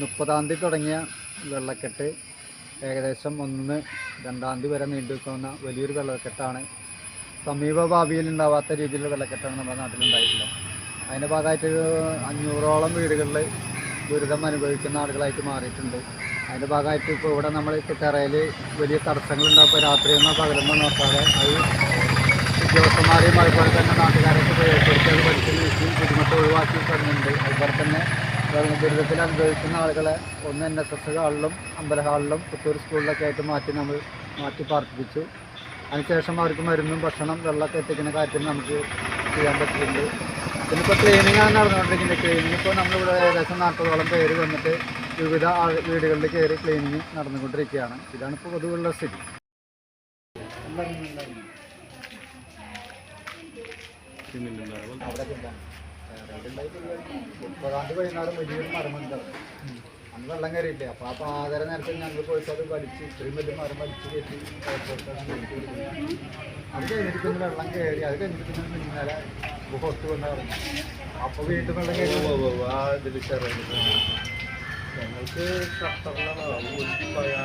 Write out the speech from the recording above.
മുപ്പതാം തീയതി തുടങ്ങിയ വെള്ളക്കെട്ട് ഏകദേശം ഒന്ന് രണ്ടാം തീയതി വരെ നീണ്ടു നിൽക്കുന്ന വലിയൊരു വെള്ളക്കെട്ടാണ്. സമീപ ഭാവിയിൽ ഉണ്ടാവാത്ത രീതിയിലുള്ള വെള്ളക്കെട്ടാണ് നമ്മുടെ നാട്ടിലുണ്ടായിട്ടുള്ളത്. അതിന്റെ ഭാഗമായിട്ട് അഞ്ഞൂറോളം വീടുകളിൽ ദുരിതം അനുഭവിക്കുന്ന ആളുകളായിട്ട് മാറിയിട്ടുണ്ട്. അതിന്റെ ഭാഗമായിട്ട് ഇപ്പോൾ ഇവിടെ നമ്മൾ തിറയിൽ വലിയ തടസ്സങ്ങളുണ്ടാകുമ്പോൾ രാത്രിയെന്നോ പകലെന്നോ നോക്കാതെ അത് ഉദ്യോഗസ്ഥന്മാരെയും അതുപോലെ തന്നെ നാട്ടുകാരൊക്കെ ഉപയോഗപ്പെടുത്തി അത് വീഴ്ചയും ബുദ്ധിമുട്ട് ഒഴിവാക്കി തരുന്നുണ്ട് അതുപോലെ തന്നെ ദുരിതത്തിൽ അനുഭവിക്കുന്ന ആളുകളെ ഒന്ന് എൻ എസ് എസ് ഹാളിലും അമ്പല ഹാളിലും പുത്തൂർ സ്കൂളിലൊക്കെ ആയിട്ട് മാറ്റി നമ്മൾ മാറ്റി പാർപ്പിച്ചു. അതിനുശേഷം അവർക്ക് മരുന്നും ഭക്ഷണം വെള്ളമൊക്കെ എത്തിക്കുന്ന കാര്യത്തിൽ നമുക്ക് ചെയ്യാൻ പറ്റുന്നുണ്ട് പിന്നെ ഇപ്പോൾ ക്ലീനിങ് ആണ് നടന്നുകൊണ്ടിരിക്കുന്നത്. ക്ലീനിങ് ഇപ്പോൾ നമ്മളിവിടെ ഏകദേശം നാൽപ്പതോളം പേര് വന്നിട്ട് വിവിധ വീടുകളിൽ കയറി ക്ലീനിങ് നടന്നുകൊണ്ടിരിക്കുകയാണ്. ഇതാണ് ഇപ്പോൾ പൊതുവുള്ള സ്ഥിതി. അവിടെ മുപ്പതാം വൈകുന്നേരം വലിയൊരു മരമുണ്ടാവും അന്ന് വെള്ളം കയറിയില്ലേ അപ്പോൾ ആ പാതര നേരത്തെ ഞങ്ങൾ പോയിട്ട് അത് വലിച്ച് ഇത്രയും വലിയ മരം വലിച്ച് കയറ്റി. അത് കഴിഞ്ഞിട്ട് വെള്ളം കയറി അത് കഴിഞ്ഞിട്ട് പിന്നെ ഇന്നലെ പുറത്ത് വീണ്ടും വെള്ളം കയറി ഞങ്ങൾക്ക് ഷട്ടറിലാണ്